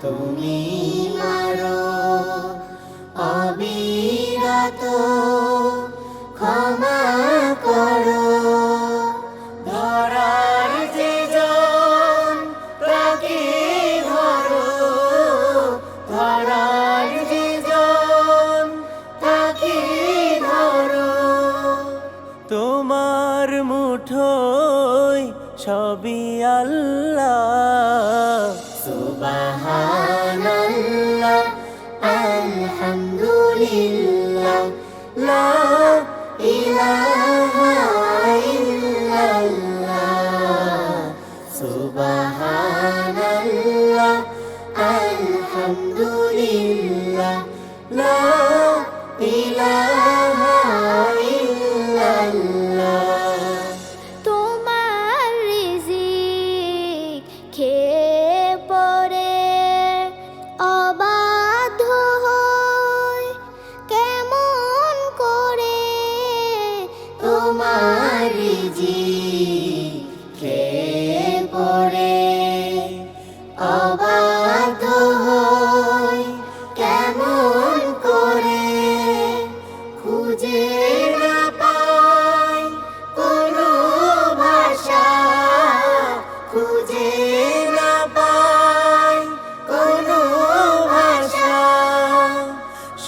তুমি মারো অবিরত ক্ষমা করো। ধরার ধরো। ধরার ধরো। তোমার মুঠোয় সবই আল্লাহ। সুবহানাল্লাহ আলহামদুলিল্লাহ লা ইলাহা ইল্লাল্লাহ। তোমার রিজিক খেয়ে পড়ে? অবাধ্য হয় কেমন করে? তোমার রিজিক